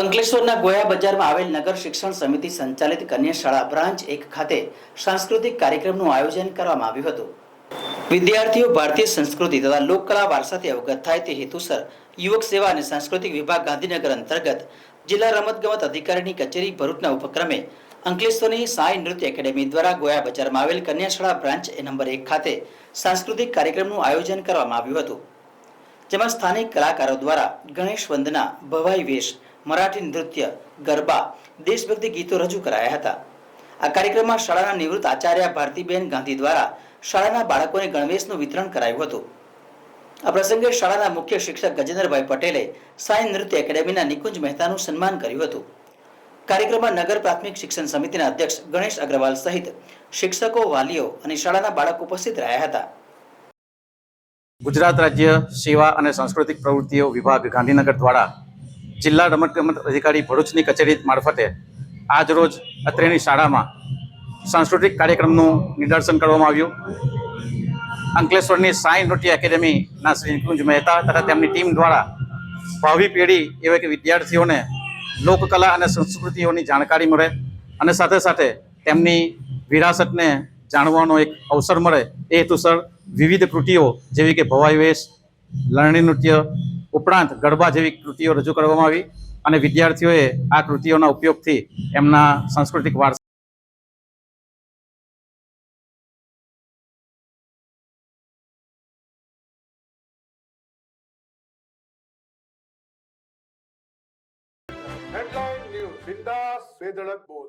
અંકલેશ્વરના ગોયા બજારમાં આવેલ નગર શિક્ષણ સમિતિ સંચાલિત કન્યા શાળા બ્રાન્ચ એક ખાતે સાંસ્કૃતિક કાર્યક્રમનું આયોજન કરવામાં આવ્યું હતું. વિદ્યાર્થીઓ ભારતીય સંસ્કૃતિ તથા લોકકલા વારસાથી અવગત થાય તે હેતુસર યુવક સેવા અને સાંસ્કૃતિક વિભાગ ગાંધીનગર અંતર્ગત જિલ્લા રમતગમત અધિકારીની કચેરી ભરૂચના ઉપક્રમે અંકલેશ્વરની સાંઈ નૃત્ય એકેડેમી દ્વારા ગોયા બજારમાં આવેલ કન્યા શાળા બ્રાન્ચ નંબર એક ખાતે સાંસ્કૃતિક કાર્યક્રમનું આયોજન કરવામાં આવ્યું હતું. જેમાં સ્થાનિક કલાકારો દ્વારા ગણેશ વંદના, ભવાઈ વેશ, મરાઠી નૃત્ય, ગરબા, દેશભક્તિ ગીતો રજૂ કરાયા હતા. આ કાર્યક્રમમાં શાળાના નિવૃત્ત આચાર્ય ભારતીબેન ગાંધી દ્વારા શાળાના બાળકોને ગણવેશનું વિતરણ કરાયું હતું. આ પ્રસંગે શાળાના મુખ્ય શિક્ષક ગજેન્દ્રભાઈ પટેલે સાઈ નૃત્ય એકેડેમીના નિકુંજ મહેતાનું સન્માન કર્યું હતું. કાર્યક્રમમાં નગર પ્રાથમિક શિક્ષણ સમિતિના અધ્યક્ષ ગણેશ અગ્રવાલ સહિત શિક્ષકો, વાલીઓ અને શાળાના બાળકો ઉપસ્થિત રહ્યા હતા. ગુજરાત રાજ્ય સેવા અને સાંસ્કૃતિક પ્રવૃત્તિઓ વિભાગ ગાંધીનગર દ્વારા જિલ્લા રમતગમત અધિકારી ભરૂચની કચેરી મારફતે આજરોજ અત્રેની શાળામાં સાંસ્કૃતિક કાર્યક્રમનું નિદર્શન કરવામાં આવ્યું. અંકલેશ્વરની સાઈ નૃત્ય એકેડેમીના શ્રી નિકુંજ મહેતા તથા તેમની ટીમ દ્વારા ભાવિ પેઢી એવા કે વિદ્યાર્થીઓને લોકકલા અને સંસ્કૃતિઓની જાણકારી મળે અને સાથે સાથે તેમની વિરાસતને જાણવાનો એક અવસર મળે એ હેતુસર વિવિધ કૃતિઓ જેવી કે ભવાઈ વેશ, લણણી નૃત્ય, ઉપરાંત ગરબા જેવી કૃતિઓ રજૂ કરવામાં આવી અને વિદ્યાર્થીઓએ આ કૃતિઓના ઉપયોગથી એમના સાંસ્કૃતિક વારસા હેડલાઇન ન્યૂઝ બિંદાસ સ્વેદળક બોલ